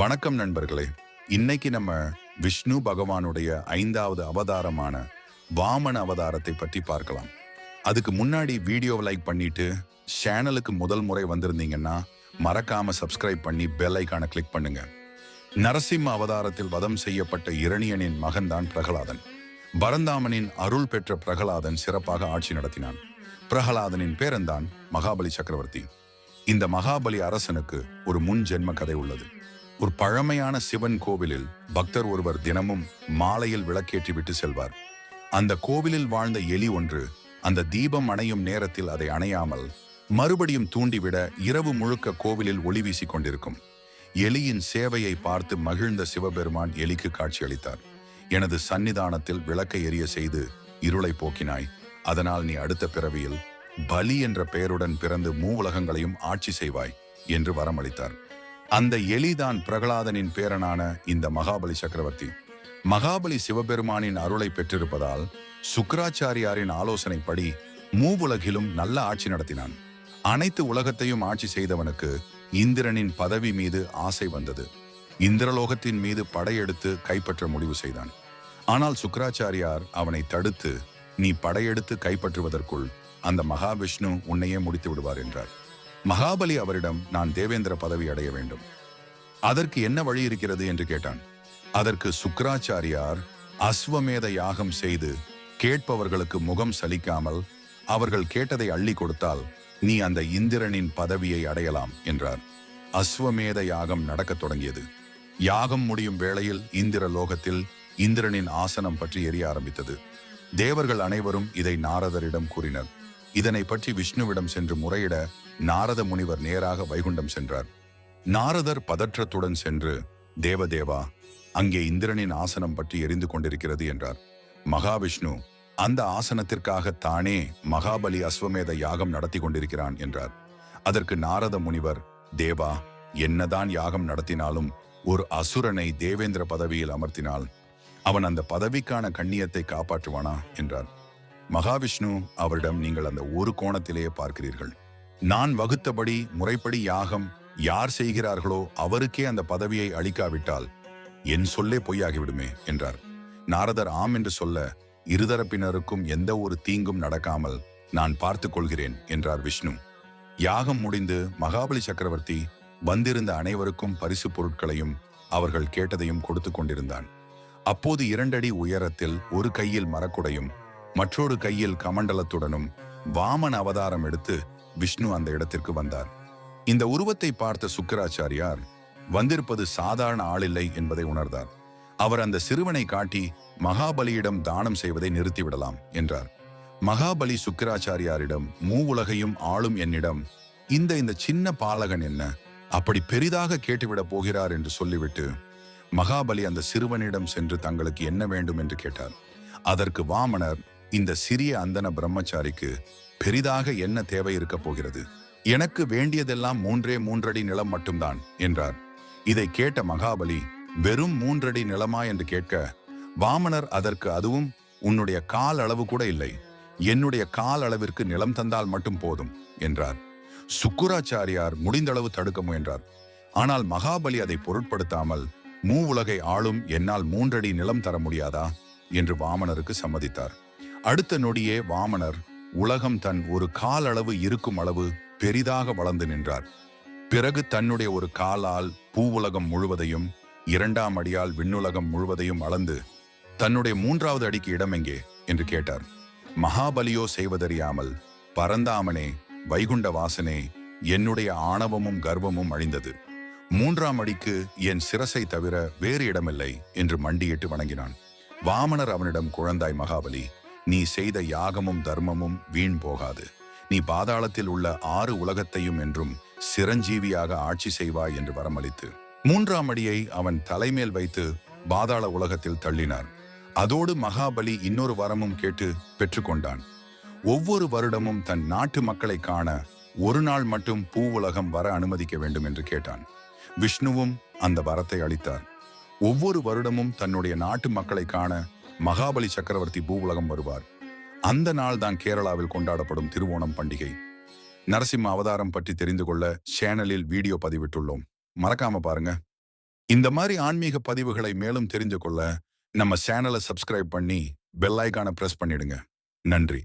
வணக்கம் நண்பர்களே. இன்னைக்கு நம்ம விஷ்ணு பகவானுடைய ஐந்தாவது அவதாரமான வாமன அவதாரத்தை பற்றி பார்க்கலாம். அதுக்கு முன்னாடி வீடியோவை லைக் பண்ணிட்டு சேனலுக்கு முதல் முறை வந்திருந்தீங்கன்னா மறக்காம சப்ஸ்கிரைப் பண்ணி பெல் ஐக்கான கிளிக் பண்ணுங்க. நரசிம்ம அவதாரத்தில் வதம் செய்யப்பட்ட இரணியனின் மகன்தான் பிரகலாதன். பரந்தாமனின் அருள் பெற்ற பிரகலாதன் சிறப்பாக ஆட்சி நடத்தினான். பிரகலாதனின் பேரன்தான் மகாபலி சக்கரவர்த்தி. இந்த மகாபலி அரசனுக்கு ஒரு முன் ஜென்ம கதை உள்ளது. ஒரு பழமையான சிவன் கோவிலில் பக்தர் ஒருவர் தினமும் மாலையில் விளக்கேற்றி விட்டு செல்வார். அந்த கோவிலில் வாழ்ந்த எலி ஒன்று அந்த தீபம் அணையும் நேரத்தில் அதை அணையாமல் மறுபடியும் தூண்டிவிட இரவு முழுக்க கோவிலில் ஒளி வீசிக் கொண்டிருக்கும். எலியின் சேவையை பார்த்து மகிழ்ந்த சிவபெருமான் எலிக்கு காட்சியளித்தார் எனது சன்னிதானத்தில் விளக்கை எரிய செய்து இருளை போக்கினாய். அதனால் நீ அடுத்த பிறவியில் பலி என்ற பெயருடன் பிறந்து மூவுலகங்களையும் ஆட்சி செய்வாய் என்று வரமளித்தார் அந்த எலிதான் பிரகலாதனின் பேரனான இந்த மகாபலி சக்கரவர்த்தி. மகாபலி சிவபெருமானின் அருளை பெற்றிருப்பதால் சுக்கராச்சாரியாரின் ஆலோசனைப்படி மூவுலகிலும் நல்ல ஆட்சி நடத்தினான். அனைத்து உலகத்தையும் ஆட்சி செய்தவனுக்கு இந்திரனின் பதவி மீது ஆசை வந்தது. இந்திரலோகத்தின் மீது படையெடுத்து கைப்பற்ற முடிவு செய்தான். ஆனால் சுக்கராச்சாரியார் அவனை தடுத்து நீ படையெடுத்து கைப்பற்றுவதற்குள் அந்த மகாவிஷ்ணு உன்னையே முடித்து விடுவார் என்றார். மகாபலி அவரிடம் நான் தேவேந்திர பதவி அடைய வேண்டும். அதற்கு என்ன வழி இருக்கிறது என்று கேட்டான். அதற்கு சுக்கராச்சாரியார் அஸ்வமேத யாகம் செய்து கேட்பவர்களுக்கு முகம் சலிக்காமல் அவர்கள் கேட்டதை அள்ளி கொடுத்தால் நீ அந்த இந்திரனின் பதவியை அடையலாம் என்றார். அஸ்வமேத யாகம் நடக்கத் தொடங்கியது. யாகம் முடியும் வேளையில் இந்திர லோகத்தில் இந்திரனின் ஆசனம் பற்றி எரிய ஆரம்பித்தது. தேவர்கள் அனைவரும் இதை நாரதரிடம் கூறினர். இதனை பற்றி விஷ்ணுவிடம் சென்று முறையிட நாரத முனிவர் நேராக வைகுண்டம் சென்றார். நாரதர் பதற்றத்துடன் சென்று தேவதேவா அங்கே இந்திரனின் ஆசனம் பற்றி எரிந்து கொண்டிருக்கிறது என்றார். மகாவிஷ்ணு அந்த ஆசனத்திற்காக தானே மகாபலி அஸ்வமேத யாகம் நடத்தி கொண்டிருக்கிறான் என்றார். அதற்கு நாரத முனிவர் தேவா என்னதான் யாகம் நடத்தினாலும் ஒரு அசுரனை தேவேந்திர பதவியில் அமர்த்தினால் அவன் அந்த பதவிக்கான கண்ணியத்தை காப்பாற்றுவானா என்றார். மகாவிஷ்ணு அவரிடம் நீங்கள் அந்த ஒரு கோணத்திலேயே பார்க்கிறீர்கள். நான் வகுத்தபடி முறைப்படி யாகம் யார் செய்கிறார்களோ அவருக்கே அந்த பதவியை அளிக்காவிட்டால் என் சொல்லே பொய்யாகிவிடுமே என்றார். நாரதர் ஆம் என்று சொல்ல இருதரப்பினருக்கும் எந்த ஒரு தீங்கும் நடக்காமல் நான் பார்த்துக் கொள்கிறேன் என்றார் விஷ்ணு. யாகம் முடிந்து மகாபலி சக்கரவர்த்தி வந்திருந்த அனைவருக்கும் பரிசு பொருட்களையும் அவர்கள் கேட்டதையும் கொடுத்து கொண்டிருந்தான். அப்போது இரண்டடி உயரத்தில் ஒரு கையில் மரக்குடையும் மற்றொரு கையில் கமண்டலத்துடனும் வாமன் அவதாரம் எடுத்து விஷ்ணு அந்த இடத்திற்கு வந்தார். இந்த உருவத்தை பார்த்த சுக்கராச்சாரியார் வந்திருப்பது சாதாரண ஆளில்லை என்பதை உணர்ந்தார். அவர் அந்த சிறுவனை காட்டி மகாபலியிடம் தானம் செய்வதை நிறுத்திவிடலாம் என்றார். மகாபலி சுக்கராச்சாரியாரிடம் மூவுலகையும் ஆளும் என்னிடம் இந்த இந்த சின்ன பாலகன் என்ன அப்படி பெரிதாக கேட்டுவிடப் போகிறார் என்று சொல்லிவிட்டு மகாபலி அந்த சிறுவனிடம் சென்று தங்களுக்கு என்ன வேண்டும் என்று கேட்டார். அதற்கு வாமனர் இந்த சிறிய அந்தன பிரம்மச்சாரிக்கு பெரிதாக என்ன தேவை இருக்க போகிறது? எனக்கு வேண்டியதெல்லாம் மூன்றே மூன்றடி நிலம் மட்டும்தான் என்றார். இதை கேட்ட மகாபலி வெறும் மூன்றடி நிலமா? என்று கேட்க வாமனர் அதற்கு அதுவும் உன்னுடைய கால் அளவு கூட இல்லை. என்னுடைய கால் அளவிற்கு நிலம் தந்தால் மட்டும் போதும் என்றார். சுக்குராச்சாரியார் முடிந்தளவு தடுக்க முயன்றார். ஆனால் மகாபலி அதை பொருட்படுத்தாமல் மூ உலகை ஆளும் என்னால் மூன்றடி நிலம் தர முடியாதா? என்று வாமனருக்கு சம்மதித்தார். அடுத்த நொடியே வாமனர் உலகம் தன் ஒரு கால் அளவு இருக்கும் அளவு பெரிதாக வளர்ந்து நின்றார். பிறகு தன்னுடைய ஒரு காலால் பூவுலகம் முழுவதையும் இரண்டாம் அடியால் விண்ணுலகம் முழுவதையும் அளந்து தன்னுடைய மூன்றாவது அடிக்கு இடம் எங்கே? என்று கேட்டார். மகாபலியோ செய்வதறியாமல் பரந்தாமனே வைகுண்ட வாசனே என்னுடைய ஆணவமும் கர்வமும் அழிந்தது. மூன்றாம் அடிக்கு என் சிரசை தவிர வேறு இடமில்லை என்று மண்டியிட்டு வணங்கினான். வாமனர் அவனிடம் குழந்தாய் மகாபலி நீ செய்த யாகமும் தர்மமும் வீண் போகாது. நீ பாதாளத்தில் உள்ள ஆறு உலகத்தையும் என்றும் சிரஞ்சீவியாக ஆட்சி செய்வாய் என்று வரமளித்து. மூன்றாம் அடியை அவன் தலைமேல் வைத்து பாதாள உலகத்தில் தள்ளினார் அதோடு மகாபலி இன்னொரு வரமும் கேட்டு பெற்றுக்கொண்டான். ஒவ்வொரு வருடமும் தன் நாட்டு மக்களை காண ஒரு நாள் மட்டும் பூ உலகம் வர அனுமதிக்க வேண்டும் என்று கேட்டான். விஷ்ணுவும் அந்த வரத்தை அளித்தார். ஒவ்வொரு வருடமும் தன்னுடைய நாட்டு மக்களை காண மகாபலி சக்கரவர்த்தி பூவுலகம் வருவார். அந்த நாள் தான் கேரளாவில் கொண்டாடப்படும் திருவோணம் பண்டிகை. நரசிம்ம அவதாரம் பற்றி தெரிந்து கொள்ள சேனலில் வீடியோ பதிவிட்டுள்ளோம். மறக்காம பாருங்க. இந்த மாதிரி ஆன்மீக பதிவுகளை மேலும் தெரிந்து கொள்ள நம்ம சேனலை சப்ஸ்கிரைப் பண்ணி பெல்லைக்கான ப்ரெஸ் பிரஸ் பண்ணிடுங்க. நன்றி.